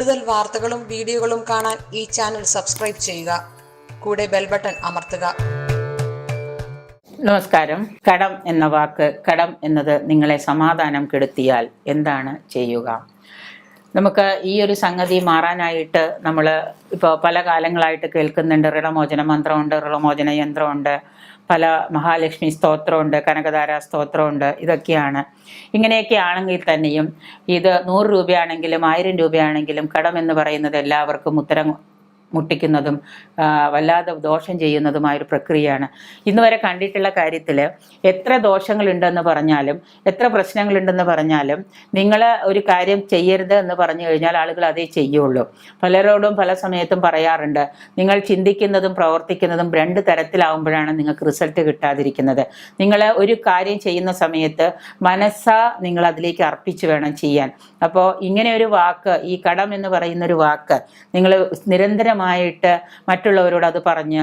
കൂടുതൽ വാർത്തകളും വീഡിയോകളും കാണാൻ ഈ ചാനൽ സബ്സ്ക്രൈബ് ചെയ്യുക. കൂടെ ബെൽ ബട്ടൺ അമർത്തുക. നമസ്കാരം. കടം എന്ന വാക്ക് കടം എന്നത് നിങ്ങളെ സമാധാനം കെടുത്തിയാൽ എന്താണ് ചെയ്യുക? നമുക്ക് ഈ ഒരു സംഗതി മാറാനായിട്ട് നമ്മൾ ഇപ്പോൾ പല കാലങ്ങളായിട്ട് കേൾക്കുന്നുണ്ട്. ഋണമോചന മന്ത്രമുണ്ട് ഋണമോചന യന്ത്രമുണ്ട്. പല മഹാലക്ഷ്മി സ്തോത്രമുണ്ട് കനകധാര സ്തോത്രമുണ്ട് ഇതൊക്കെയാണ്. ഇങ്ങനെയൊക്കെ ആണെങ്കിൽ തന്നെയും ഇത് നൂറ് രൂപയാണെങ്കിലും ആയിരം രൂപയാണെങ്കിലും കടമെന്ന് പറയുന്നത് എല്ലാവർക്കും ഉത്തരം മുട്ടിക്കുന്നതും വല്ലാതെ ദോഷം ചെയ്യുന്നതുമായ ഒരു പ്രക്രിയയാണ്. ഇന്ന് വരെ കണ്ടിട്ടുള്ള കാര്യത്തിൽ എത്ര ദോഷങ്ങളുണ്ടെന്ന് പറഞ്ഞാലും എത്ര പ്രശ്നങ്ങളുണ്ടെന്ന് പറഞ്ഞാലും നിങ്ങൾ ഒരു കാര്യം ചെയ്യരുത് എന്ന് പറഞ്ഞു കഴിഞ്ഞാൽ ആളുകൾ അതേ ചെയ്യുള്ളൂ. പലരോടും പല സമയത്തും പറയാറുണ്ട് നിങ്ങൾ ചിന്തിക്കുന്നതും പ്രവർത്തിക്കുന്നതും രണ്ട് തരത്തിലാവുമ്പോഴാണ് നിങ്ങൾക്ക് റിസൾട്ട് കിട്ടാതിരിക്കുന്നത്. നിങ്ങൾ ഒരു കാര്യം ചെയ്യുന്ന സമയത്ത് മനസ്സാ നിങ്ങൾ അതിലേക്ക് അർപ്പിച്ചു വേണം ചെയ്യാൻ. അപ്പോൾ ഇങ്ങനെ ഒരു വാക്ക് ഈ കടം എന്ന് പറയുന്ന ഒരു വാക്ക് നിങ്ങൾ നിരന്തരമായിട്ട് മറ്റുള്ളവരോട് അത് പറഞ്ഞ്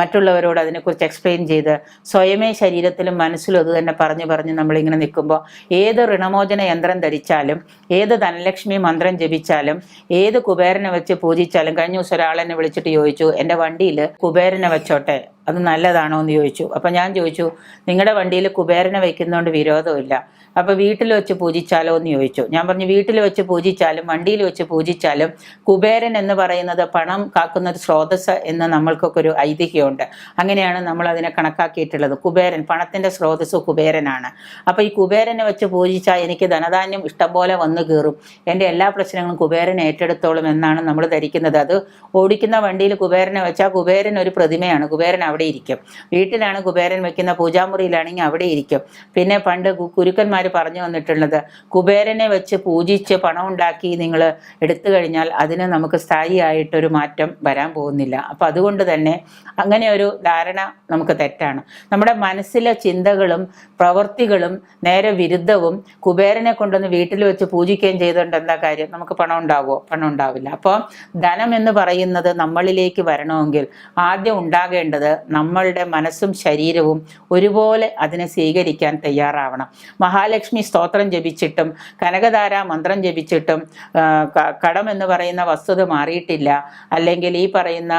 മറ്റുള്ളവരോട് അതിനെക്കുറിച്ച് എക്സ്പ്ലെയിൻ ചെയ്ത് സ്വയമേ ശരീരത്തിലും മനസ്സിലും അത് തന്നെ പറഞ്ഞ് പറഞ്ഞ് നമ്മളിങ്ങനെ നിൽക്കുമ്പോൾ ഏത് ഋണമോചന യന്ത്രം ധരിച്ചാലും ഏത് ധനലക്ഷ്മി മന്ത്രം ജപിച്ചാലും ഏത് കുബേരനെ വെച്ച് പൂജിച്ചാലും കഴിഞ്ഞ ദിവസം ഒരാളെന്നെ വിളിച്ചിട്ട് ചോദിച്ചു എന്റെ വണ്ടിയിൽ കുബേരനെ വെച്ചോട്ടെ? അത് നല്ലതാണോ? എന്ന് ചോദിച്ചു. അപ്പം ഞാൻ ചോദിച്ചു നിങ്ങളുടെ വണ്ടിയിൽ കുബേരനെ വയ്ക്കുന്നതുകൊണ്ട് വിരോധമില്ല. അപ്പോൾ വീട്ടിൽ വെച്ച് പൂജിച്ചാലോ എന്ന് ചോദിച്ചു. ഞാൻ പറഞ്ഞു വീട്ടിൽ വെച്ച് പൂജിച്ചാലും വണ്ടിയിൽ വെച്ച് പൂജിച്ചാലും കുബേരൻ എന്ന് പറയുന്നത് പണം കാക്കുന്ന ഒരു സ്രോതസ് എന്ന് നമ്മൾക്കൊക്കെ ഒരു ഐതിഹ്യമുണ്ട്. അങ്ങനെയാണ് നമ്മൾ അതിനെ കണക്കാക്കിയിട്ടുള്ളത്. കുബേരൻ പണത്തിന്റെ സ്രോതസ് കുബേരനാണ്. അപ്പോൾ ഈ കുബേരനെ വെച്ച് പൂജിച്ചാൽ എനിക്ക് ധനധാന്യം ഇഷ്ടം പോലെ വന്നു കയറും എന്റെ എല്ലാ പ്രശ്നങ്ങളും കുബേരൻ ഏറ്റെടുത്തോളും എന്നാണ് നമ്മൾ ധരിക്കുന്നത്. അത് ഓടിക്കുന്ന വണ്ടിയിൽ കുബേരനെ വെച്ചാൽ കുബേരൻ ഒരു പ്രതിമയാണ്. കുബേരൻ അവിടെ ഇരിക്കും. വീട്ടിലാണ് കുബേരൻ വെക്കുന്ന പൂജാമുറിയിലാണെങ്കിൽ അവിടെ ഇരിക്കും. പിന്നെ പണ്ട് കുരുക്കന്മാർ പറഞ്ഞു വന്നിട്ടുള്ളത്. കുബേരനെ വെച്ച് പൂജിച്ച് പണം ഉണ്ടാക്കി നിങ്ങൾ എടുത്തു കഴിഞ്ഞാൽ അതിന് നമുക്ക് സ്ഥായിയായിട്ടൊരു മാറ്റം വരാൻ പോകുന്നില്ല. അപ്പം അതുകൊണ്ട് തന്നെ അങ്ങനെ ഒരു ധാരണ നമുക്ക് തെറ്റാണ്. നമ്മുടെ മനസ്സിലെ ചിന്തകളും പ്രവൃത്തികളും നേരെ വിരുദ്ധവും കുബേരനെ കൊണ്ടൊന്ന് വീട്ടിൽ വെച്ച് പൂജിക്കുകയും ചെയ്തുകൊണ്ട് എന്താ കാര്യം? നമുക്ക് പണം ഉണ്ടാവുമോ പണം ഉണ്ടാവില്ല. അപ്പോൾ ധനം എന്ന് പറയുന്നത് നമ്മളിലേക്ക് വരണമെങ്കിൽ ആദ്യം ഉണ്ടാകേണ്ടത് നമ്മളുടെ മനസ്സും ശരീരവും ഒരുപോലെ അതിനെ സ്വീകരിക്കാൻ തയ്യാറാവണം. മഹാലക്ഷ്മി സ്തോത്രം ജപിച്ചിട്ടും കനകധാര മന്ത്രം ജപിച്ചിട്ടും കടം എന്ന് പറയുന്ന വസ്തുത മാറിയിട്ടില്ല. അല്ലെങ്കിൽ ഈ പറയുന്ന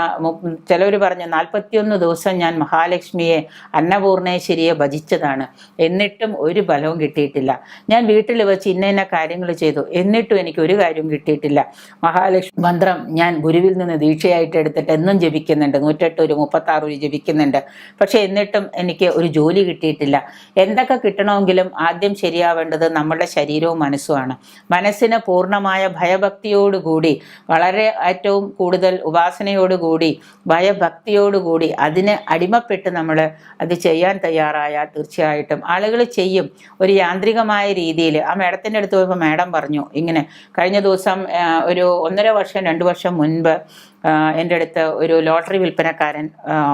ചിലവർ പറഞ്ഞ നാൽപ്പത്തിയൊന്ന് ദിവസം ഞാൻ മഹാലക്ഷ്മിയെ അന്നപൂർണേശ്വരിയെ ഭജിച്ചതാണ്. എന്നിട്ടും ഒരു ഫലവും കിട്ടിയിട്ടില്ല. ഞാൻ വീട്ടിൽ വെച്ച് ഇന്ന ഇന്ന കാര്യങ്ങൾ ചെയ്തു. എന്നിട്ടും എനിക്ക് ഒരു കാര്യവും കിട്ടിയിട്ടില്ല. മഹാലക്ഷ്മി മന്ത്രം ഞാൻ ഗുരുവിൽ നിന്ന് ദീക്ഷയായിട്ട് എടുത്തിട്ട് എന്നും ജപിക്കുന്നുണ്ട്. നൂറ്റെട്ട് ഒരു മുപ്പത്താറ് ഒരു ജപിക്കുന്നുണ്ട്. പക്ഷെ എന്നിട്ടും എനിക്ക് ഒരു ജോലി കിട്ടിയിട്ടില്ല. എന്തൊക്കെ കിട്ടണമെങ്കിലും ആദ്യം ശരിയാവേണ്ടത് നമ്മളുടെ ശരീരവും മനസ്സുമാണ്. മനസ്സിന് പൂർണമായ ഭയഭക്തിയോടുകൂടി വളരെ ഏറ്റവും കൂടുതൽ ഉപാസനയോടുകൂടി ഭയഭക്തിയോടുകൂടി അതിന് അടിമപ്പെട്ട് നമ്മൾ അത് ചെയ്യാൻ തയ്യാറായാൽ തീർച്ചയായിട്ടും ആളുകൾ ചെയ്യും. ഒരു യാന്ത്രികമായ രീതിയിൽ ആ മേഡത്തിന്റെ അടുത്ത് പോയപ്പോൾ മേഡം പറഞ്ഞു ഇങ്ങനെ കഴിഞ്ഞ ദിവസം ഒരു ഒന്നര വർഷം രണ്ട് വർഷം മുൻപ് എന്റെ അടുത്ത് ഒരു ലോട്ടറി വിൽപ്പനക്കാരൻ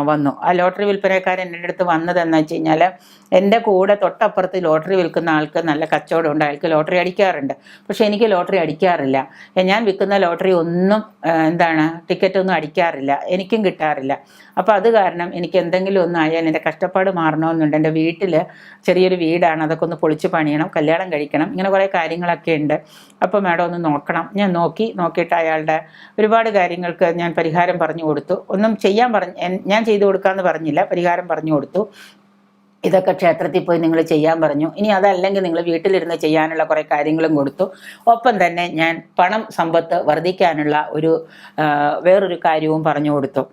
വന്നു. ആ ലോട്ടറി വിൽപ്പനക്കാരൻ എന്റെ അടുത്ത് വന്നതെന്ന് വെച്ച് കഴിഞ്ഞാൽ എന്റെ കൂടെ തൊട്ടപ്പുറത്ത് ലോട്ടറി വിൽക്കുന്ന ആൾക്ക് നല്ല കച്ചവടമുണ്ട് അയാൾക്ക് ലോട്ടറി അടിക്കാറുണ്ട്. പക്ഷേ എനിക്ക് ലോട്ടറി അടിക്കാറില്ല. ഞാൻ വിൽക്കുന്ന ലോട്ടറി ഒന്നും എന്താണ് ടിക്കറ്റ് ഒന്നും അടിക്കാറില്ല. എനിക്കും കിട്ടാറില്ല. അപ്പോൾ അത് കാരണം എനിക്ക് എന്തെങ്കിലും ഒന്നും ആയാൽ എന്റെ കഷ്ടപ്പാട് മാറണമെന്നുണ്ട്. എന്റെ വീട്ടിൽ ചെറിയൊരു വീടാണ്. അതൊക്കെ ഒന്ന് പൊളിച്ച് പണിയണം കല്യാണം കഴിക്കണം ഇങ്ങനെ കുറേ കാര്യങ്ങളൊക്കെ ഉണ്ട്. അപ്പോൾ മാഡം ഒന്ന് നോക്കണം. ഞാൻ നോക്കി നോക്കിയിട്ട് അയാളുടെ ഒരുപാട് കാര്യങ്ങൾക്ക് ഞാൻ പരിഹാരം പറഞ്ഞു കൊടുത്തു. ഒന്നും ചെയ്യാൻ പറഞ്ഞ് ഞാൻ ചെയ്തു കൊടുക്കാമെന്ന് പറഞ്ഞില്ല. പരിഹാരം പറഞ്ഞു കൊടുത്തു. ഇതൊക്കെ ക്ഷേത്രത്തിൽ പോയി നിങ്ങൾ ചെയ്യാൻ പറഞ്ഞു. ഇനി അതല്ലെങ്കിൽ നിങ്ങൾ വീട്ടിലിരുന്ന് ചെയ്യാനുള്ള കുറേ കാര്യങ്ങളും കൊടുത്തു. ഒപ്പം തന്നെ ഞാൻ പണം സമ്പത്ത് വർദ്ധിക്കാനുള്ള ഒരു വേറൊരു കാര്യവും പറഞ്ഞു കൊടുത്തു.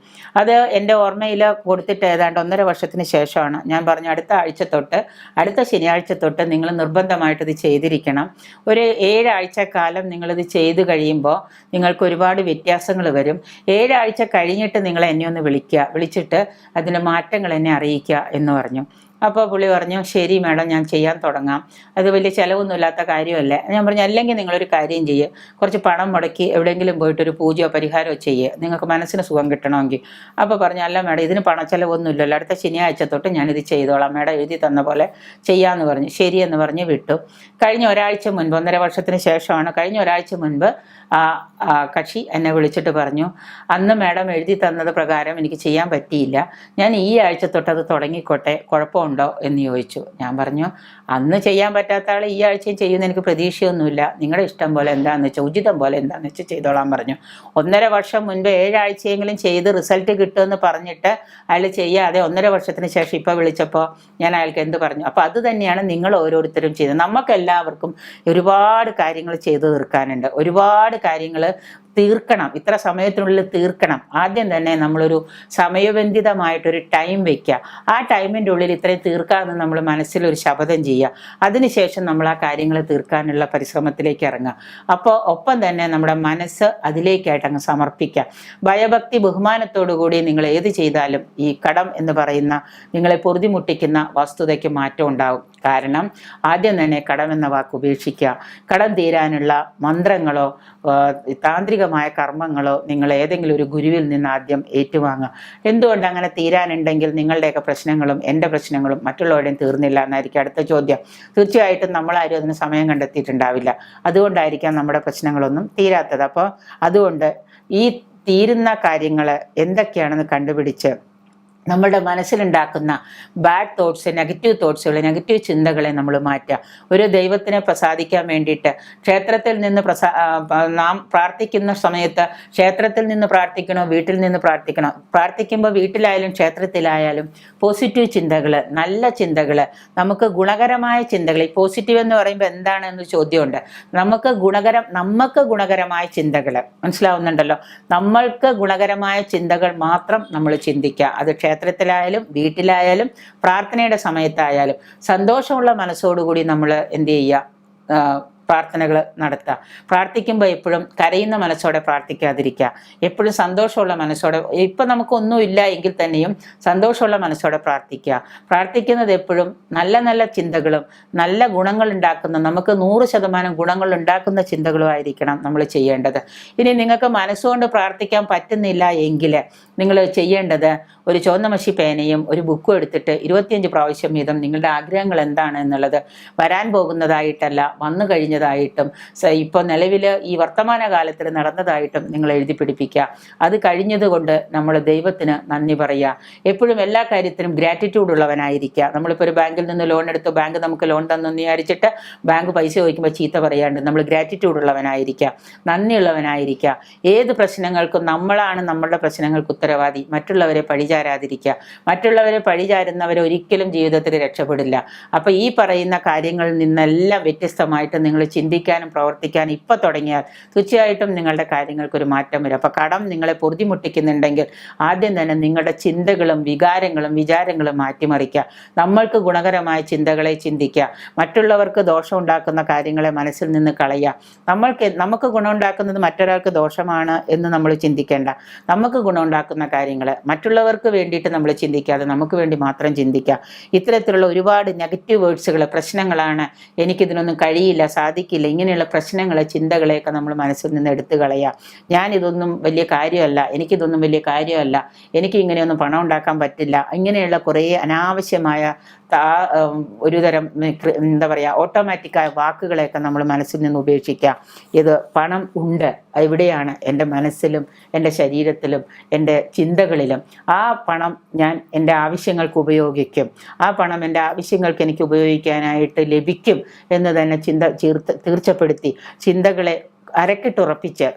അത് എന്റെ ഓർമ്മയിൽ കൊടുത്തിട്ട് ഏതാണ്ട് ഒന്നര വർഷത്തിന് ശേഷമാണ് ഞാൻ പറഞ്ഞു അടുത്ത ആഴ്ച തൊട്ട് അടുത്ത ശനിയാഴ്ച തൊട്ട് നിങ്ങൾ നിർബന്ധമായിട്ട് ഇത് ചെയ്തിരിക്കണം. ഒരു ഏഴാഴ്ച കാലം നിങ്ങളിത് ചെയ്തു കഴിയുമ്പോൾ നിങ്ങൾക്ക് ഒരുപാട് വ്യത്യാസങ്ങൾ വരും. ഏഴാഴ്ച കഴിഞ്ഞിട്ട് നിങ്ങൾ എന്നെ ഒന്ന് വിളിക്കുക. വിളിച്ചിട്ട് അതിന്റെ മാറ്റങ്ങൾ എന്നെ അറിയിക്കുക എന്ന് പറഞ്ഞു. അപ്പോൾ പുള്ളി പറഞ്ഞു ശരി മാഡം ഞാൻ ചെയ്യാൻ തുടങ്ങാം. അത് വലിയ ചിലവൊന്നുമില്ലാത്ത കാര്യമല്ലേ. ഞാൻ പറഞ്ഞു അല്ലെങ്കിൽ നിങ്ങളൊരു കാര്യം ചെയ്യുക കുറച്ച് പണം മുടക്കി എവിടെയെങ്കിലും പോയിട്ട് ഒരു പൂജയോ പരിഹാരമോ ചെയ്യുക നിങ്ങൾക്ക് മനസ്സിന് സുഖം കിട്ടണമെങ്കിൽ. അപ്പോൾ പറഞ്ഞു അല്ല മാഡം ഇതിന് പണച്ചെലവൊന്നുമില്ലല്ലോ. അടുത്ത ശനിയാഴ്ച തൊട്ട് ഞാനിത് ചെയ്തോളാം. മാഡം എഴുതി തന്ന പോലെ ചെയ്യാമെന്ന് പറഞ്ഞു. ശരിയെന്ന് പറഞ്ഞ് വിട്ടു. കഴിഞ്ഞ ഒരാഴ്ച മുൻപ് ഒന്നര വർഷത്തിന് ശേഷമാണ്. കഴിഞ്ഞ ഒരാഴ്ച മുൻപ് ആ കക്ഷി എന്നെ വിളിച്ചിട്ട് പറഞ്ഞു അന്ന് മാഡം എഴുതി തന്നത് പ്രകാരം എനിക്ക് ചെയ്യാൻ പറ്റിയില്ല. ഞാൻ ഈ ആഴ്ച തൊട്ട് അത് തുടങ്ങിക്കോട്ടെ കുഴപ്പമുണ്ടോ? എന്ന് ചോദിച്ചു. ഞാൻ പറഞ്ഞു അന്ന് ചെയ്യാൻ പറ്റാത്ത ആൾ ഈ ആഴ്ചയും ചെയ്യുന്ന എനിക്ക് പ്രതീക്ഷയൊന്നുമില്ല. നിങ്ങളുടെ ഇഷ്ടം പോലെ എന്താണെന്ന് വെച്ചാൽ ഉചിതം പോലെ എന്താണെന്ന് വെച്ചാൽ ചെയ്തോളാൻ പറഞ്ഞു. ഒന്നര വർഷം മുൻപ് ഏഴാഴ്ചയെങ്കിലും ചെയ്ത് റിസൾട്ട് കിട്ടുമെന്ന് പറഞ്ഞിട്ട് അയാൾ ചെയ്യാതെ ഒന്നര വർഷത്തിന് ശേഷം ഇപ്പോൾ വിളിച്ചപ്പോൾ ഞാൻ അയാൾക്ക് എന്ത് പറഞ്ഞു? അപ്പോൾ അത് തന്നെയാണ് നിങ്ങൾ ഓരോരുത്തരും ചെയ്തത്. നമുക്കെല്ലാവർക്കും ഒരുപാട് കാര്യങ്ങൾ ചെയ്തു തീർക്കാനുണ്ട്. ഒരുപാട് കാര്യങ്ങൾ തീർക്കണം. ഇത്ര സമയത്തിനുള്ളിൽ തീർക്കണം. ആദ്യം തന്നെ നമ്മളൊരു സമയബന്ധിതമായിട്ടൊരു ടൈം വെക്കുക ആ ടൈമിന്റെ ഉള്ളിൽ ഇത്രയും തീർക്കാമെന്ന് നമ്മൾ മനസ്സിലൊരു ശപഥം ചെയ്യുക. അതിനുശേഷം നമ്മൾ ആ കാര്യങ്ങൾ തീർക്കാനുള്ള പരിശ്രമത്തിലേക്ക് ഇറങ്ങുക. അപ്പോൾ ഒപ്പം തന്നെ നമ്മുടെ മനസ്സ് അതിലേക്കായിട്ട് അങ്ങ് സമർപ്പിക്കുക. ഭയഭക്തി ബഹുമാനത്തോടു കൂടി നിങ്ങൾ ഏത് ചെയ്താലും ഈ കടം എന്ന് പറയുന്ന നിങ്ങളെ പൊറുതിമുട്ടിക്കുന്ന വസ്തുതയ്ക്ക് മാറ്റം ഉണ്ടാവും. കാരണം ആദ്യം തന്നെ കടം എന്ന വാക്ക് ഉപേക്ഷിക്കുക. കടം തീരാനുള്ള മന്ത്രങ്ങളോ താന്ത്രികമായ കർമ്മങ്ങളോ നിങ്ങൾ ഏതെങ്കിലും ഒരു ഗുരുവിൽ നിന്ന് ആദ്യം ഏറ്റുവാങ്ങുക. എന്തുകൊണ്ട് അങ്ങനെ തീരാനുണ്ടെങ്കിൽ നിങ്ങളുടെയൊക്കെ പ്രശ്നങ്ങളും എന്റെ പ്രശ്നങ്ങളും മറ്റുള്ളവരുടെയും തീർന്നില്ല എന്നായിരിക്കും അടുത്ത ചോദ്യം. തീർച്ചയായിട്ടും നമ്മളാരും അതിന് സമയം കണ്ടെത്തിയിട്ടുണ്ടാവില്ല. അതുകൊണ്ടായിരിക്കാം നമ്മുടെ പ്രശ്നങ്ങളൊന്നും തീരാത്തത്. അപ്പോൾ അതുകൊണ്ട് ഈ തീരുന്ന കാര്യങ്ങൾ എന്തൊക്കെയാണെന്ന് കണ്ടുപിടിച്ച് നമ്മുടെ മനസ്സിലുണ്ടാക്കുന്ന ബാഡ് തോട്ട്സ് നെഗറ്റീവ് തോട്ട്സുകൾ നെഗറ്റീവ് ചിന്തകളെ നമ്മൾ മാറ്റുക. ഒരു ദൈവത്തിനെ പ്രസാദിക്കാൻ വേണ്ടിയിട്ട് ക്ഷേത്രത്തിൽ നിന്ന് പ്രസാ നാം പ്രാർത്ഥിക്കുന്ന സമയത്ത് ക്ഷേത്രത്തിൽ നിന്ന് പ്രാർത്ഥിക്കണോ വീട്ടിൽ നിന്ന് പ്രാർത്ഥിക്കണോ? പ്രാർത്ഥിക്കുമ്പോൾ വീട്ടിലായാലും ക്ഷേത്രത്തിലായാലും പോസിറ്റീവ് ചിന്തകൾ നല്ല ചിന്തകൾ നമുക്ക് ഗുണകരമായ ചിന്തകൾ ഈ പോസിറ്റീവ് എന്ന് പറയുമ്പോൾ എന്താണെന്ന് ചോദ്യമുണ്ട്. നമുക്ക് ഗുണകരം നമുക്ക് ഗുണകരമായ ചിന്തകൾ മനസ്സിലാവുന്നുണ്ടല്ലോ? നമ്മൾക്ക് ഗുണകരമായ ചിന്തകൾ മാത്രം നമ്മൾ ചിന്തിക്കുക. അത് ക്ഷേത്രത്തിലായാലും വീട്ടിലായാലും പ്രാർത്ഥനയുടെ സമയത്തായാലും സന്തോഷമുള്ള മനസ്സോടുകൂടി നമ്മൾ എന്ത് ചെയ്യുക പ്രാർത്ഥനകൾ നടത്തുക പ്രാർത്ഥിക്കുമ്പോൾ എപ്പോഴും കരയുന്ന മനസ്സോടെ പ്രാർത്ഥിക്കാതിരിക്കുക എപ്പോഴും സന്തോഷമുള്ള മനസ്സോടെ ഇപ്പം നമുക്കൊന്നുമില്ല എങ്കിൽ തന്നെയും സന്തോഷമുള്ള മനസ്സോടെ പ്രാർത്ഥിക്കുക പ്രാർത്ഥിക്കുന്നത് എപ്പോഴും നല്ല നല്ല ചിന്തകളും നല്ല ഗുണങ്ങൾ ഉണ്ടാക്കുന്ന നമുക്ക് നൂറ് ശതമാനം ഗുണങ്ങൾ ഉണ്ടാക്കുന്ന ചിന്തകളും ആയിരിക്കണം നമ്മൾ ചെയ്യേണ്ടത്. ഇനി നിങ്ങൾക്ക് മനസ്സുകൊണ്ട് പ്രാർത്ഥിക്കാൻ പറ്റുന്നില്ല എങ്കിൽ നിങ്ങൾ ചെയ്യേണ്ടത് ഒരു ചുവന്ന മഷി പേനയും ഒരു ബുക്കും എടുത്തിട്ട് ഇരുപത്തിയഞ്ച് പ്രാവശ്യം വീതം നിങ്ങളുടെ ആഗ്രഹങ്ങൾ എന്താണ് എന്നുള്ളത് വരാൻ പോകുന്നതായിട്ടല്ല വന്നു കഴിഞ്ഞതായിട്ടും. ഇപ്പോൾ നിലവിൽ ഈ വർത്തമാന കാലത്തിൽ നടന്നതായിട്ടും നിങ്ങൾ എഴുതി പിടിപ്പിക്കുക. അത് കഴിഞ്ഞതുകൊണ്ട് നമ്മൾ ദൈവത്തിന് നന്ദി പറയുക. എപ്പോഴും എല്ലാ കാര്യത്തിനും ഗ്രാറ്റിറ്റ്യൂഡ് ഉള്ളവനായിരിക്കുക. നമ്മളിപ്പോൾ ഒരു ബാങ്കിൽ നിന്ന് ലോൺ എടുത്തു ബാങ്ക് നമുക്ക് ലോൺ തന്നെന്ന് വിചാരിച്ചിട്ട് ബാങ്ക് പൈസ ചോദിക്കുമ്പോൾ ചീത്ത പറയാണ്ട് നമ്മൾ ഗ്രാറ്റിറ്റ്യൂഡ് ഉള്ളവനായിരിക്കുക. നന്ദിയുള്ളവനായിരിക്കുക ഏത് പ്രശ്നങ്ങൾക്കും നമ്മളാണ് നമ്മളുടെ പ്രശ്നങ്ങൾക്ക് ഉത്തരവാദി. മറ്റുള്ളവരെ പഴിചാരാതിരിക്കുക. മറ്റുള്ളവരെ പഴിചാരുന്നവരെ ഒരിക്കലും ജീവിതത്തിൽ രക്ഷപ്പെടില്ല. അപ്പോൾ ഈ പറയുന്ന കാര്യങ്ങളിൽ നിന്നെല്ലാം വ്യത്യസ്തമായിട്ട് നിങ്ങൾ ചിന്തിക്കാനും പ്രവർത്തിക്കാനും ഇപ്പം തുടങ്ങിയാൽ തീർച്ചയായിട്ടും നിങ്ങളുടെ കാര്യങ്ങൾക്കൊരു മാറ്റം വരും. അപ്പോൾ കടം നിങ്ങളെ പൊറുതിമുട്ടിക്കുന്നുണ്ടെങ്കിൽ ആദ്യം തന്നെ നിങ്ങളുടെ ചിന്തകളും വികാരങ്ങളും വിചാരങ്ങളും മാറ്റിമറിക്കുക. നമ്മൾക്ക് ഗുണകരമായ ചിന്തകളെ ചിന്തിക്കുക. മറ്റുള്ളവർക്ക് ദോഷം ഉണ്ടാക്കുന്ന കാര്യങ്ങളെ മനസ്സിൽ നിന്ന് കളയുക. നമ്മൾക്ക് നമുക്ക് ഗുണമുണ്ടാക്കുന്നത് മറ്റൊരാൾക്ക് ദോഷമാണ് എന്ന് നമ്മൾ ചിന്തിക്കേണ്ട. നമുക്ക് ഗുണമുണ്ടാക്കുന്ന കാര്യങ്ങൾ മറ്റുള്ളവർക്ക് വേണ്ടിയിട്ട് നമ്മൾ ചിന്തിക്കാതെ നമുക്ക് വേണ്ടി മാത്രം ചിന്തിക്കുക. ഇത്തരത്തിലുള്ള ഒരുപാട് നെഗറ്റീവ് വേർഡ്സുകൾ പ്രശ്നങ്ങളാണ് എനിക്കിതിനൊന്നും കഴിയില്ല സാധിക്കില്ല. ഇങ്ങനെയുള്ള പ്രശ്നങ്ങളെ ചിന്തകളെയൊക്കെ നമ്മൾ മനസ്സിൽ നിന്ന് എടുത്തു കളയാം. ഞാനിതൊന്നും വലിയ കാര്യമല്ല. എനിക്കിതൊന്നും വലിയ കാര്യമല്ല. എനിക്ക് ഇങ്ങനെയൊന്നും പണം ഉണ്ടാക്കാൻ പറ്റില്ല. ഇങ്ങനെയുള്ള കുറേ അനാവശ്യമായ താ ഉം, ഒരുതരം എന്താ പറയുക ഓട്ടോമാറ്റിക്കായ വാക്കുകളെയൊക്കെ നമ്മൾ മനസ്സിൽ നിന്ന് ഉപേക്ഷിക്കുക ഇത് പണം ഉണ്ട്. എവിടെയാണ് എന്റെ മനസ്സിലും എന്റെ ശരീരത്തിലും എന്റെ ചിന്തകളിലും. ആ പണം ഞാൻ എന്റെ ആവശ്യങ്ങൾക്ക് ഉപയോഗിക്കും. ആ പണം എന്റെ ആവശ്യങ്ങൾക്ക് എനിക്ക് ഉപയോഗിക്കാനായിട്ട് ലഭിക്കും എന്ന് തന്നെ ചിന്ത തീർച്ചപ്പെടുത്തി ചിന്തകളെ അരക്കിട്ടുറപ്പിച്ച്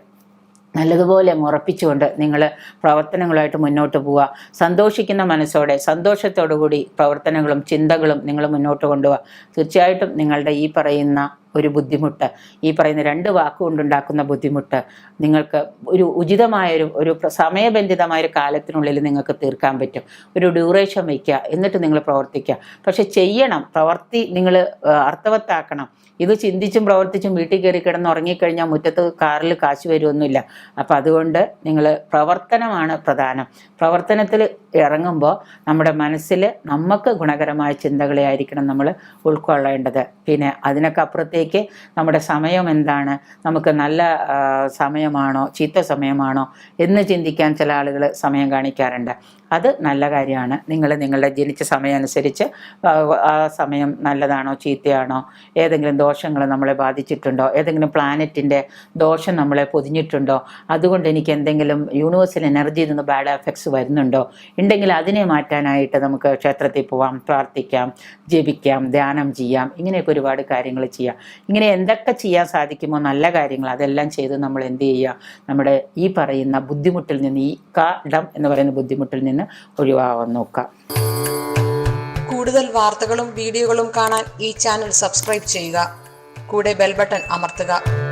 നല്ലതുപോലെ ഉറപ്പിച്ചുകൊണ്ട് നിങ്ങൾ പ്രവർത്തനങ്ങളായിട്ട് മുന്നോട്ട് പോവുക. സന്തോഷിക്കുന്ന മനസ്സോടെ സന്തോഷത്തോടു കൂടി പ്രവർത്തനങ്ങളും ചിന്തകളും നിങ്ങൾ മുന്നോട്ട് കൊണ്ടുപോവുക. തീർച്ചയായിട്ടും നിങ്ങളുടെ ഈ പറയുന്ന ഒരു ബുദ്ധിമുട്ട്. ഈ പറയുന്ന രണ്ട് വാക്കുകൊണ്ടുണ്ടാക്കുന്ന ബുദ്ധിമുട്ട് നിങ്ങൾക്ക് ഒരു ഉചിതമായൊരു ഒരു പ്ര- സമയബന്ധിതമായ ഒരു കാലത്തിനുള്ളിൽ നിങ്ങൾക്ക് തീർക്കാൻ പറ്റും. ഒരു ഡ്യൂറേഷൻ വയ്ക്കുക എന്നിട്ട് നിങ്ങൾ പ്രവർത്തിക്കുക. പക്ഷെ ചെയ്യണം പ്രവർത്തി നിങ്ങൾ അർത്ഥവത്താക്കണം. ഇത് ചിന്തിച്ചും പ്രവർത്തിച്ചും വീട്ടിൽ കയറി കിടന്ന് ഉറങ്ങിക്കഴിഞ്ഞാൽ മുറ്റത്ത് കാറിൽ കാശ് വരുമൊന്നുമില്ല അപ്പം അതുകൊണ്ട് നിങ്ങൾ പ്രവർത്തനമാണ് പ്രധാനം. പ്രവർത്തനത്തിൽ ഇറങ്ങുമ്പോൾ നമ്മുടെ മനസ്സിൽ നമുക്ക് ഗുണകരമായ ചിന്തകളെ ആയിരിക്കണം നമ്മൾ ഉൾക്കൊള്ളേണ്ടത്. പിന്നെ അതിനൊക്കെ അപ്പുറത്തേക്ക് അതിലേക്ക് നമ്മുടെ സമയം എന്താണ്? നമുക്ക് നല്ല സമയമാണോ? ചീത്ത സമയമാണോ? എന്ന് ചിന്തിക്കാൻ ചില ആളുകൾ സമയം കാണിക്കാറുണ്ട്. അത് നല്ല കാര്യമാണ്. നിങ്ങൾ നിങ്ങളുടെ ജനിച്ച സമയം അനുസരിച്ച് ആ സമയം നല്ലതാണോ? ചീത്തയാണോ? ഏതെങ്കിലും ദോഷങ്ങൾ നമ്മളെ ബാധിച്ചിട്ടുണ്ടോ? ഏതെങ്കിലും പ്ലാനറ്റിന്റെ ദോഷം നമ്മളെ പൊതിഞ്ഞിട്ടുണ്ടോ? അതുകൊണ്ട് എനിക്ക് എന്തെങ്കിലും യൂണിവേഴ്സൽ എനർജിയിൽ നിന്ന് ബാഡ് എഫക്ട്സ് വരുന്നുണ്ടോ? ഉണ്ടെങ്കിൽ അതിനെ മാറ്റാനായിട്ട് നമുക്ക് ക്ഷേത്രത്തിൽ പോവാം പ്രാർത്ഥിക്കാം ജപിക്കാം ധ്യാനം ചെയ്യാം. ഇങ്ങനെയൊക്കെ ഒരുപാട് കാര്യങ്ങൾ ചെയ്യാം. ഇങ്ങനെ എന്തൊക്കെ ചെയ്യാൻ സാധിക്കുമോ നല്ല കാര്യങ്ങൾ അതെല്ലാം ചെയ്ത് നമ്മൾ എന്ത് ചെയ്യുക? നമ്മുടെ ഈ പറയുന്ന ബുദ്ധിമുട്ടിൽ നിന്ന് ഈ കടം എന്ന് പറയുന്ന ബുദ്ധിമുട്ടിൽ നിന്ന് ഒഴിവാകാൻ നോക്കുക. കൂടുതൽ വാർത്തകളും വീഡിയോകളും കാണാൻ ഈ ചാനൽ സബ്സ്ക്രൈബ് ചെയ്യുക. കൂടെ ബെൽബട്ടൺ അമർത്തുക.